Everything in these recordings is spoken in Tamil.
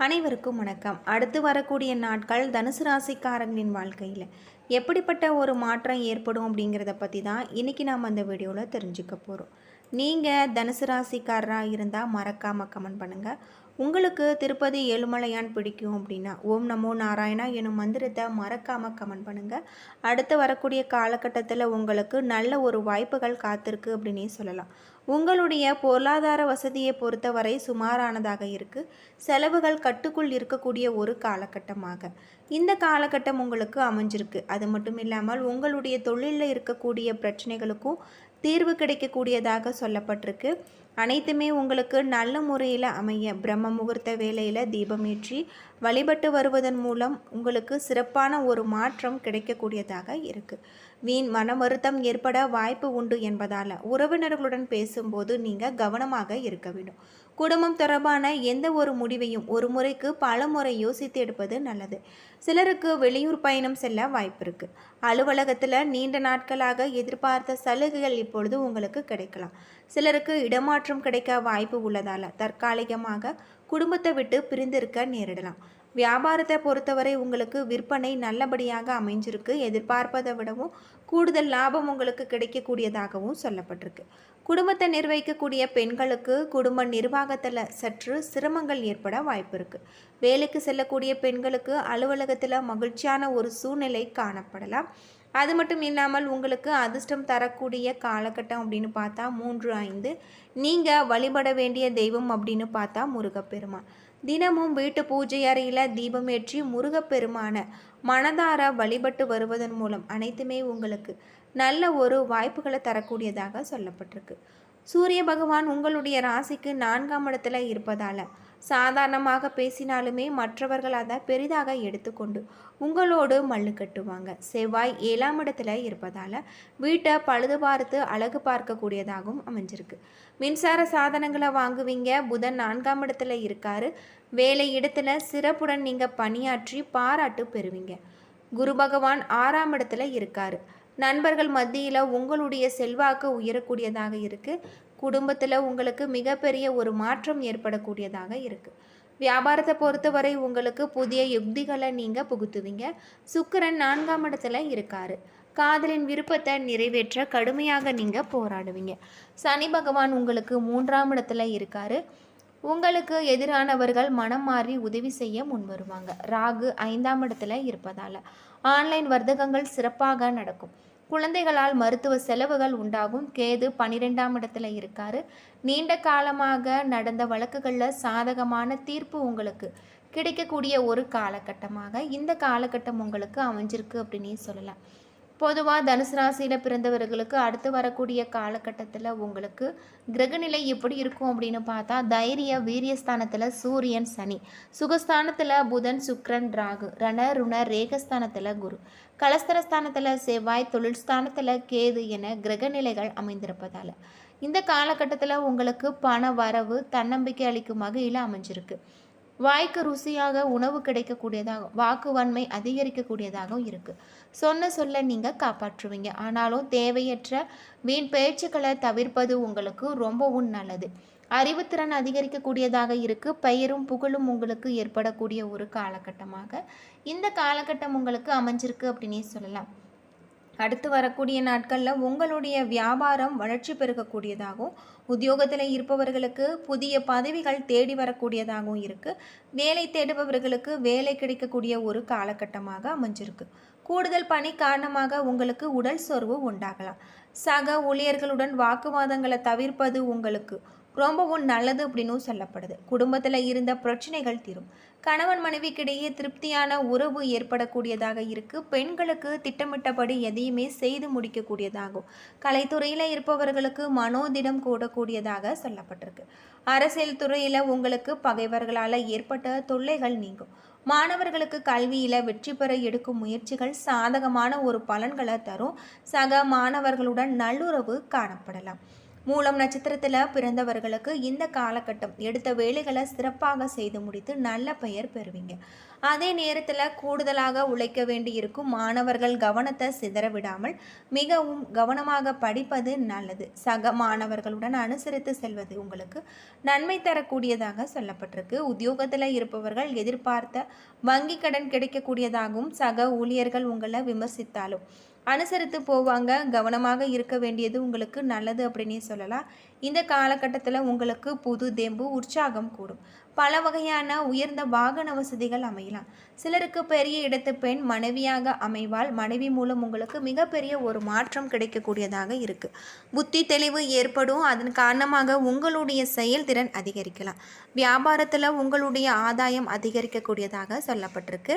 அனைவருக்கும் வணக்கம். அடுத்து வரக்கூடிய நாட்கள் தனுசு ராசிக்காரங்களின் வாழ்க்கையில் எப்படிப்பட்ட ஒரு மாற்றம் ஏற்படும் அப்படிங்கிறத பற்றி தான் இன்றைக்கி நாம் அந்த வீடியோவில் தெரிஞ்சுக்க போகிறோம் நீங்கள் தனுசு ராசிக்காரராக இருந்தால் மறக்காமல் கமெண்ட் பண்ணுங்கள் உங்களுக்கு திருப்பதி ஏழுமலையான் பிடிக்கும் அப்படின்னா ஓம் நமோ நாராயணா எனும் மந்திரத்தை மறக்காமல் கமெண்ட் பண்ணுங்கள் அடுத்து வரக்கூடிய காலகட்டத்தில் உங்களுக்கு நல்ல ஒரு வாய்ப்புகள் காத்திருக்கு அப்படின்னே சொல்லலாம். உங்களுடைய பொருளாதார வசதியை பொறுத்தவரை சுமாரானதாக இருக்குது செலவுகள் கட்டுக்குள் இருக்கக்கூடிய ஒரு காலகட்டமாக. இந்த காலகட்டம் உங்களுக்கு அமைஞ்சிருக்கு. அது மட்டும் இல்லாமல் உங்களுடைய தொழிலில் இருக்கக்கூடிய பிரச்சனைகளுக்கும் தீர்வு கிடைக்கக்கூடியதாக சொல்லப்பட்டிருக்கு. அனைத்துமே உங்களுக்கு நல்ல முறையில் அமைய பிரம்ம முகூர்த்த வேலையில் தீபமேற்றி வழிபட்டு வருவதன் மூலம் உங்களுக்கு சிறப்பான ஒரு மாற்றம் கிடைக்கக்கூடியதாக இருக்குது வீண் மன வருத்தம் ஏற்பட வாய்ப்பு உண்டு என்பதால் உறவினர்களுடன் பேசும்போது நீங்கள் கவனமாக இருக்க வேண்டும். குடும்பம் தொடர்பான எந்த ஒரு முடிவையும் ஒரு முறைக்கு பல முறை யோசித்து எடுப்பது நல்லது. சிலருக்கு வெளியூர் பயணம் செல்ல வாய்ப்பு இருக்குது அலுவலகத்தில் நீண்ட நாட்களாக எதிர்பார்த்த சலுகைகள் இப்பொழுது உங்களுக்கு கிடைக்கலாம். சிலருக்கு இடமாற்றம் கிடைக்க வாய்ப்பு உள்ளதால் தற்காலிகமாக குடும்பத்தை விட்டு பிரிந்திருக்க நேரிடலாம். வியாபாரத்தை பொறுத்தவரை உங்களுக்கு விற்பனை நல்லபடியாக அமைஞ்சிருக்கு. எதிர்பார்ப்பதை விடவும் கூடுதல் லாபம் உங்களுக்கு கிடைக்கக்கூடியதாகவும் சொல்லப்பட்டிருக்கு. குடும்பத்தை நிர்வகிக்கக்கூடிய பெண்களுக்கு குடும்ப நிர்வாகத்தில் சற்று சிரமங்கள் ஏற்பட வாய்ப்பு இருக்குது வேலைக்கு செல்லக்கூடிய பெண்களுக்கு அலுவலகத்தில் மகிழ்ச்சியான ஒரு சூழ்நிலை காணப்படலாம். அது மட்டும் இல்லாமல் உங்களுக்கு அதிர்ஷ்டம் தரக்கூடிய காலகட்டம் அப்படின்னு பார்த்தா மூன்று ஐந்து. நீங்கள் வழிபட வேண்டிய தெய்வம் அப்படின்னு பார்த்தா முருகப்பெருமான். தினமும் வீட்டு பூஜை அறையில் தீபம் ஏற்றி முருகப்பெருமான மனதார வழிபட்டு வருவதன் மூலம் அனைத்துமே உங்களுக்கு நல்ல ஒரு வாய்ப்புகளை தரக்கூடியதாக சொல்லப்பட்டிருக்கு. சூரிய பகவான் உங்களுடைய ராசிக்கு நான்காம் இடத்துல இருப்பதால் சாதாரணமாக பேசினாலுமே மற்றவர்கள் அதை பெரிதாக எடுத்துக்கொண்டு உங்களோடு மல்லு கட்டுவாங்க. செவ்வாய் ஏழாம் இடத்துல இருப்பதால் வீட்டை பழுது பார்த்து அழகு பார்க்கக்கூடியதாகவும் அமைஞ்சிருக்கு. மின்சார சாதனங்களை வாங்குவீங்க. புதன் நான்காம் இடத்துல இருக்காரு. வேலை இடத்துல சிறப்புடன் நீங்கள் பணியாற்றி பாராட்டு பெறுவீங்க. குரு பகவான் ஆறாம் இடத்துல இருக்காரு. நண்பர்கள் மத்தியில் உங்களுடைய செல்வாக்கு உயரக்கூடியதாக இருக்குது குடும்பத்தில் உங்களுக்கு மிகப்பெரிய ஒரு மாற்றம் ஏற்படக்கூடியதாக இருக்குது வியாபாரத்தை பொறுத்தவரை உங்களுக்கு புதிய யுக்திகளை நீங்கள் புகுத்துவீங்க. சுக்கிரன் நான்காம் இடத்துல இருக்காரு. காதலின் விருப்பத்தை நிறைவேற்ற கடுமையாக நீங்கள் போராடுவீங்க. சனி பகவான் உங்களுக்கு மூன்றாம் இடத்துல இருக்காரு. உங்களுக்கு எதிரானவர்கள் மனம் மாறி உதவி செய்ய முன்வருவாங்க ராகு ஐந்தாம் இடத்துல இருப்பதால். ஆன்லைன் வர்த்தகங்கள் சிறப்பாக நடக்கும். குழந்தைகளால் மருத்துவ செலவுகள் உண்டாகும். கேது பனிரெண்டாம் இடத்துல இருக்காரு. நீண்ட காலமாக நடந்த வழக்குகளில் சாதகமான தீர்ப்பு உங்களுக்கு கிடைக்கக்கூடிய ஒரு காலகட்டமாக இந்த காலகட்டம் உங்களுக்கு அமைஞ்சிருக்கு அப்படின்னு சொல்லலாம். பொதுவாக தனுசு ராசியில் பிறந்தவர்களுக்கு அடுத்து வரக்கூடிய காலகட்டத்தில் உங்களுக்கு கிரகநிலை எப்படி இருக்கும் அப்படின்னு பார்த்தா தைரிய வீரியஸ்தானத்தில் சூரியன் சனி. சுகஸ்தானத்தில் புதன் சுக்ரன் ராகு. ரண ருண ரேகஸ்தானத்தில் குரு. கலஸ்தரஸ்தானத்தில் செவ்வாய் தொழில் ஸ்தானத்தில் கேது என கிரகநிலைகள் அமைந்திருப்பதால். இந்த காலகட்டத்தில் உங்களுக்கு பண வரவு தன்னம்பிக்கை அளிக்கும் வகையில் அமைஞ்சிருக்கு. வாய்க்கு ருசியாக உணவு கிடைக்கக்கூடியதாக வாக்குவன்மை அதிகரிக்கக்கூடியதாகவும் இருக்குது சொன்ன சொல்ல நீங்கள் காப்பாற்றுவீங்க. ஆனாலும் தேவையற்ற வீண் பேச்சுக்களை தவிர்ப்பது உங்களுக்கு ரொம்பவும் நல்லது. அறிவுத்திறன் அதிகரிக்கக்கூடியதாக இருக்குது பெயரும் புகழும் உங்களுக்கு ஏற்படக்கூடிய ஒரு காலகட்டமாக. இந்த காலகட்டம் உங்களுக்கு அமைஞ்சிருக்கு அப்படின்னே சொல்லலாம். அடுத்து வரக்கூடிய நாட்களில் உங்களுடைய வியாபாரம் வளர்ச்சி பெருகக்கூடியதாகவும் உத்தியோகத்தில் இருப்பவர்களுக்கு புதிய பதவிகள் தேடி வரக்கூடியதாகவும் இருக்குது வேலை தேடுபவர்களுக்கு வேலை கிடைக்கக்கூடிய ஒரு காலகட்டமாக அமைஞ்சிருக்கு. கூடுதல் பணி காரணமாக உங்களுக்கு உடல் சோர்வு உண்டாகலாம். சக ஊழியர்களுடன் வாக்குவாதங்களை தவிர்ப்பது உங்களுக்கு ரொம்பவும் நல்லது அப்படின்னும் சொல்லப்படுது. குடும்பத்தில் இருந்த பிரச்சனைகள் தீரும். கணவன் மனைவிக்கிடையே திருப்தியான உறவு ஏற்படக்கூடியதாக இருக்குது பெண்களுக்கு திட்டமிட்டபடி எதையுமே செய்து முடிக்கக்கூடியதாகும். கலைத்துறையில் இருப்பவர்களுக்கு மனோதிடம் கூடக்கூடியதாக சொல்லப்பட்டிருக்கு. அரசியல் துறையில் உங்களுக்கு பகைவர்களால் ஏற்பட்ட தொல்லைகள் நீங்கும். மாணவர்களுக்கு கல்வியில் வெற்றி பெற எடுக்கும் முயற்சிகள் சாதகமான ஒரு பலன்களை தரும். சக மாணவர்களுடன் நல்லுறவு காணப்படலாம். மூலம் நட்சத்திரத்தில் பிறந்தவர்களுக்கு இந்த காலகட்டம் எடுத்த வேலைகளை சிறப்பாக செய்து முடித்து நல்ல பெயர் பெறுவீங்க. அதே நேரத்தில் கூடுதலாக உழைக்க வேண்டியிருக்கும் மாணவர்கள் கவனத்தை சிதற விடாமல் மிகவும் கவனமாக படிப்பது நல்லது. சக மாணவர்களுடன் அனுசரித்து செல்வது உங்களுக்கு நன்மை தரக்கூடியதாக சொல்லப்பட்டிருக்கு. உத்தியோகத்தில் இருப்பவர்கள் எதிர்பார்த்த வங்கி கடன் கிடைக்கக்கூடியதாகவும் சக ஊழியர்கள் உங்களை விமர்சித்தாலும் அனுசரித்து போவாங்க. கவனமாக இருக்க வேண்டியது உங்களுக்கு நல்லது அப்படின்னே சொல்லலாம். இந்த காலகட்டத்தில் உங்களுக்கு புது தெம்பு உற்சாகம் கூடும். பல வகையான உயர்ந்த வாகன வசதிகள் அமையலாம். சிலருக்கு பெரிய இடத்து பெண் மனைவியாக அமைவால் மனைவி மூலம் உங்களுக்கு மிகப்பெரிய ஒரு மாற்றம் கிடைக்கக்கூடியதாக இருக்குது புத்தி தெளிவு ஏற்படும். அதன் காரணமாக உங்களுடைய செயல்திறன் அதிகரிக்கலாம். வியாபாரத்தில் உங்களுடைய ஆதாயம் அதிகரிக்கக்கூடியதாக சொல்லப்பட்டிருக்கு.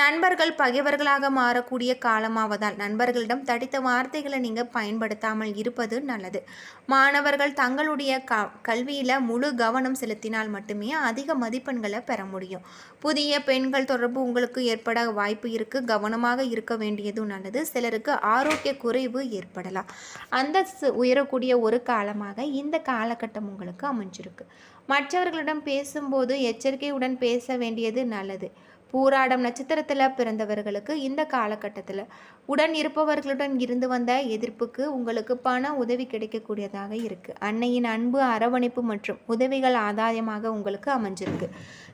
நண்பர்கள் பகைவர்களாக மாறக்கூடிய காலமாவதால் நண்பர்களிடம் தடித்த வார்த்தைகளை நீங்கள் பயன்படுத்தாமல் இருப்பது நல்லது. மாணவர்கள் தங்களுடைய க கல்வியில் முழு கவனம் செலுத்தினால் மட்டுமே அதிக மதிப்பெண்களை பெற முடியும். புதிய பெண்கள் தொடர்பு உங்களுக்கு ஏற்பட வாய்ப்பு இருக்குது கவனமாக இருக்க வேண்டியதும் நல்லது. சிலருக்கு ஆரோக்கிய குறைவு ஏற்படலாம். அந்த உயரக்கூடிய ஒரு காலமாக இந்த காலகட்டம் உங்களுக்கு அமைஞ்சிருக்கு. மற்றவர்களிடம் பேசும்போது எச்சரிக்கையுடன் பேச வேண்டியது நல்லது. பூராடம் நட்சத்திரத்தில் பிறந்தவர்களுக்கு இந்த காலகட்டத்தில் உடன் இருப்பவர்களுடன் இருந்து வந்த எதிர்ப்புக்கு உங்களுக்கு பண உதவி கிடைக்கக்கூடியதாக இருக்குது அன்னையின் அன்பு அரவணைப்பு மற்றும் உதவிகள் ஆதாயமாக உங்களுக்கு அமைஞ்சிருக்கு.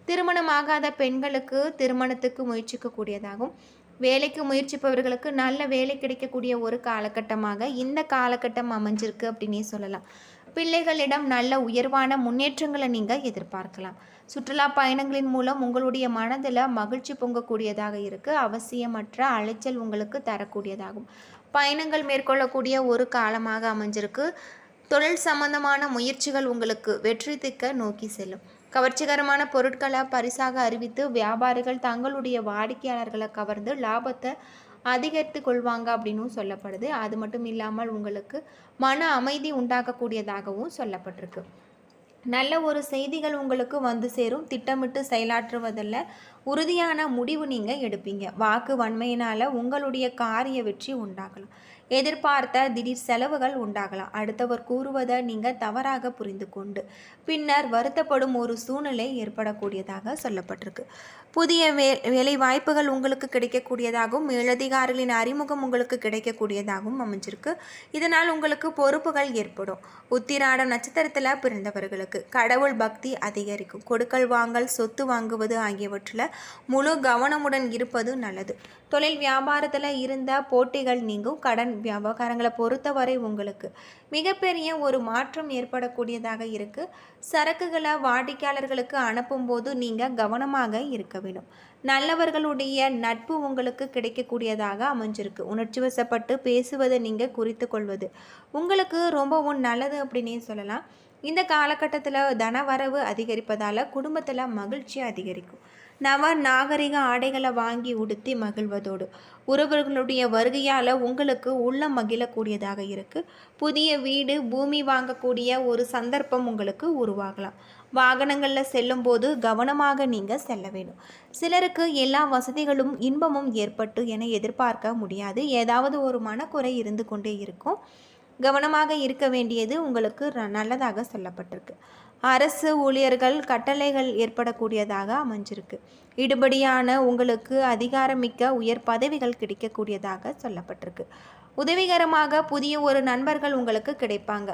திருமணமாகாத பெண்களுக்கு திருமணத்துக்கு முயற்சிக்கக்கூடியதாகவும் வேலைக்கு முயற்சிப்பவர்களுக்கு நல்ல வேலை கிடைக்கக்கூடிய ஒரு காலகட்டமாக இந்த காலகட்டம் அமைஞ்சிருக்கு அப்படின்னே சொல்லலாம். பிள்ளைகளிடம் நல்ல உயர்வான முன்னேற்றங்களை நீங்கள் எதிர்பார்க்கலாம். சுற்றுலா பயணங்களின் மூலம் உங்களுடைய மனதில் மகிழ்ச்சி பொங்கக்கூடியதாக இருக்குது அவசியமற்ற அலைச்சல் உங்களுக்கு தரக்கூடியதாகும். பயணங்கள் மேற்கொள்ளக்கூடிய ஒரு காலமாக அமைஞ்சிருக்கு. தொழில் சம்பந்தமான முயற்சிகள் உங்களுக்கு வெற்றி திக்க நோக்கி செல்லும். கவர்ச்சிகரமான பொருட்களை பரிசாக அறிவித்து வியாபாரிகள் தங்களுடைய வாடிக்கையாளர்களை கவர்ந்து லாபத்தை அதிகரித்து கொள்வாங்க அப்படின்னும் சொல்லப்படுது. அது மட்டும் இல்லாமல் உங்களுக்கு மன அமைதி உண்டாக்கக்கூடியதாகவும் சொல்லப்பட்டிருக்கு. நல்ல ஒரு செய்திகள் உங்களுக்கு வந்து சேரும். திட்டமிட்டு செயலாற்றுவதில் உறுதியான முடிவு நீங்கள் எடுப்பீங்க. வாக்கு வன்மையினால் உங்களுடைய காரிய வெற்றி உண்டாகலாம். எதிர்பார்த்த திடீர் செலவுகள் உண்டாகலாம். அடுத்தவர் கூறுவதை நீங்கள் தவறாக புரிந்து கொண்டு பின்னர் வருத்தப்படும் ஒரு சூழ்நிலை ஏற்படக்கூடியதாக சொல்லப்பட்டிருக்கு. புதிய வே வேலை வாய்ப்புகள் உங்களுக்கு கிடைக்கக்கூடியதாகவும் மேலதிகாரிகளின் அறிமுகம் உங்களுக்கு கிடைக்கக்கூடியதாகவும் அமைஞ்சிருக்கு. இதனால் உங்களுக்கு பொறுப்புகள் ஏற்படும். உத்திராடம் நட்சத்திரத்தில் பிறந்தவர்களுக்கு கடவுள் பக்தி அதிகரிக்கும். கொடுக்கல் வாங்கல் சொத்து வாங்குவது ஆகியவற்றில் முழு கவனமுடன் இருப்பது நல்லது. தொழில் வியாபாரத்தில் இருந்த போட்டிகள் நீங்கும் கடன் வியாபாரங்களை பொறுத்தவரை உங்களுக்கு மிகப்பெரிய ஒரு மாற்றம் ஏற்படக்கூடியதாக இருக்குது சரக்குகளை வாடிக்கையாளர்களுக்கு அனுப்பும்போது நீங்கள் கவனமாக இருக்க வேண்டும். நல்லவர்களுடைய நட்பு உங்களுக்கு கிடைக்கக்கூடியதாக அமைஞ்சிருக்கு. உணர்ச்சி வசப்பட்டு பேசுவதை நீங்கள் குறித்து கொள்வது உங்களுக்கு ரொம்பவும் நல்லது அப்படின்னே சொல்லலாம். இந்த காலகட்டத்தில் தனவரவு அதிகரிப்பதால் குடும்பத்தில் மகிழ்ச்சி அதிகரிக்கும். நவ நாகரிக ஆடைகளை வாங்கி உடுத்தி மகிழ்வதோடு. உறவுகளுடைய வருகையால் உங்களுக்கு உள்ளம் மகிழக்கூடியதாக இருக்குது புதிய வீடு பூமி வாங்கக்கூடிய ஒரு சந்தர்ப்பம் உங்களுக்கு உருவாகலாம். வாகனங்களில் செல்லும்போது கவனமாக நீங்கள் செல்ல வேண்டும். சிலருக்கு எல்லா வசதிகளும் இன்பமும் ஏற்பட்டு என எதிர்பார்க்க முடியாது. ஏதாவது ஒரு மனக்குறை இருந்து கொண்டே இருக்கும். கவனமாக இருக்க வேண்டியது உங்களுக்கு நல்லதாக சொல்லப்பட்டிருக்கு. அரசு ஊழியர்கள் கட்டளைகள் ஏற்படக்கூடியதாக அமைஞ்சிருக்கு. இடுபடியான உங்களுக்கு அதிகாரமிக்க உயர் பதவிகள் கிடைக்கக்கூடியதாக சொல்லப்பட்டிருக்கு. உதவிகரமாக புதிய ஒரு நண்பர்கள் உங்களுக்கு கிடைப்பாங்க.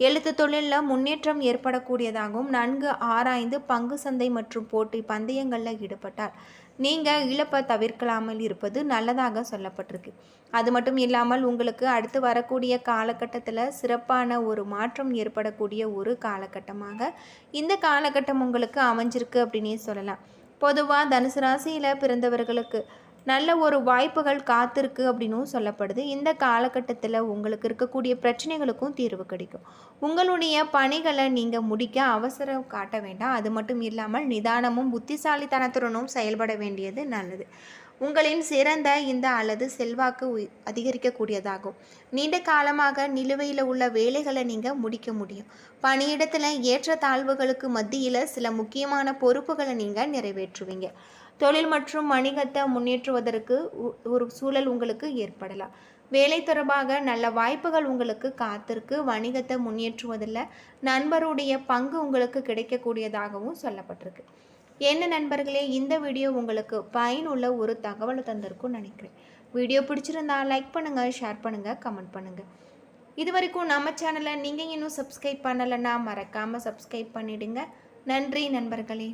எழுத்து தொழிலில் முன்னேற்றம் ஏற்படக்கூடியதாகவும் நன்கு ஆராய்ந்து பங்கு சந்தை மற்றும் போட்டி பந்தயங்களில் ஈடுபட்டார். நீங்கள் இழப்பை தவிர்க்கலாமல் இருப்பது நல்லதாக சொல்லப்பட்டிருக்கு. அது மட்டும் இல்லாமல் உங்களுக்கு அடுத்து வரக்கூடிய காலகட்டத்தில் சிறப்பான ஒரு மாற்றம் ஏற்படக்கூடிய ஒரு காலகட்டமாக இந்த காலகட்டம் உங்களுக்கு அமைஞ்சிருக்கு அப்படின்னே சொல்லலாம். பொதுவாக தனுசு ராசியில் பிறந்தவர்களுக்கு நல்ல ஒரு வாய்ப்புகள் காத்திருக்கு அப்படின்னும் சொல்லப்படுது. இந்த காலகட்டத்தில் உங்களுக்கு இருக்கக்கூடிய பிரச்சனைகளுக்கும் தீர்வு கிடைக்கும். உங்களுடைய பணிகளை நீங்கள் முடிக்க அவசரம் காட்ட வேண்டாம். அது மட்டும் இல்லாமல் நிதானமும் புத்திசாலித்தனத்துடனும் செயல்பட வேண்டியது நல்லது. உங்களின் சிறந்த இந்த அல்லது செல்வாக்கு அதிகரிக்கக்கூடியதாகும். நீண்ட காலமாக நிலுவையில் உள்ள வேலைகளை நீங்கள் முடிக்க முடியும். பணியிடத்தில் ஏற்ற தாழ்வுகளுக்கு மத்தியில் சில முக்கியமான பொறுப்புகளை நீங்கள் நிறைவேற்றுவீங்க. தொழில் மற்றும் வணிகத்தை முன்னேற்றுவதற்கு ஒரு சூழல் உங்களுக்கு ஏற்படலாம். வேலை தொடர்பாக நல்ல வாய்ப்புகள் உங்களுக்கு காத்திருக்கு. வணிகத்தை முன்னேற்றுவதில் நண்பருடைய பங்கு உங்களுக்கு கிடைக்கக்கூடியதாகவும் சொல்லப்பட்டிருக்கு. என்ன நண்பர்களே இந்த வீடியோ உங்களுக்கு பயனுள்ள ஒரு தகவலை தந்திருக்கும்னு நினைக்கிறேன். வீடியோ பிடிச்சிருந்தா லைக் பண்ணுங்கள் ஷேர் பண்ணுங்கள் கமெண்ட் பண்ணுங்கள் இது வரைக்கும் நம்ம சேனலை நீங்கள் இன்னும் சப்ஸ்கிரைப் பண்ணலைன்னா மறக்காமல் சப்ஸ்கிரைப் பண்ணிவிடுங்க நன்றி நண்பர்களே.